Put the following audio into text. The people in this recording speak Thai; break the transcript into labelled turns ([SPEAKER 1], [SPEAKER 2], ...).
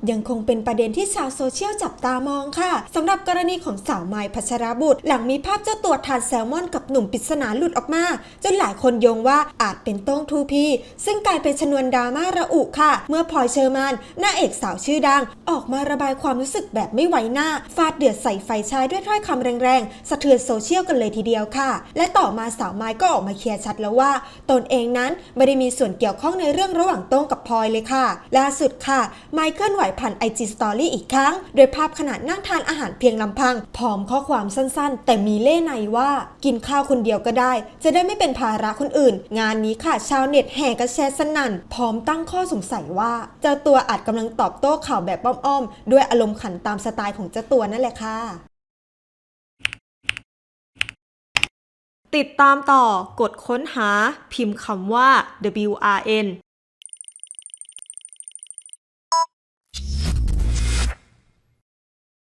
[SPEAKER 1] ยังคงเป็นประเด็นที่ชาวโซเชียลจับตามองค่ะสำหรับกรณีของสาวไม้พัชรบุตร หลังมีภาพเจ้าตัวทานแซลมอนกับหนุ่มปริศนาหลุดออกมา จนหลายคนโยงว่าอาจเป็นโต้งทูพี ซึ่งกลายเป็นชนวนดราม่าระอุค่ะ เมื่อพลอยเชอร์มานนางเอกสาวชื่อดัง ออกมาระบายความรู้สึกแบบไม่ไว้หน้า ฟาดเดือดใส่ไฟชายด้วยถ้อยคำแรงๆ สะเทือนโซเชียลกันเลยทีเดียวค่ะ และต่อมาสาวไม้ก็ออกมาเคลียร์ชัดแล้วว่า ตนเองนั้นไม่ได้มีส่วนเกี่ยวข้องในเรื่องระหว่างโต้งกับพลอยเลยค่ะล่าสุดค่ะไมเคลื่อนไหวผ่านไอจีสตอรี่อีกครั้ง โดยภาพขณะนั่งทานอาหารเพียงลำพัง พร้อมข้อความสั้นๆ แต่มีเล่ในว่า กินข้าวคนเดียวก็ได้ จะได้ไม่เป็นภาระคนอื่น งานนี้ค่ะชาวเน็ตแห่กันแชร์สนั่น พร้อมตั้งข้อสงสัยว่า เจ้าตัวอาจกำลังตอบโต้ข่าวแบบอ้อมๆ ด้วยอารมณ์ขันตามสไตล์ของเจ้าตัวนั่นแหละค่ะ
[SPEAKER 2] ติดตามต่อกดค้นหาพิมพ์คำว่า WRN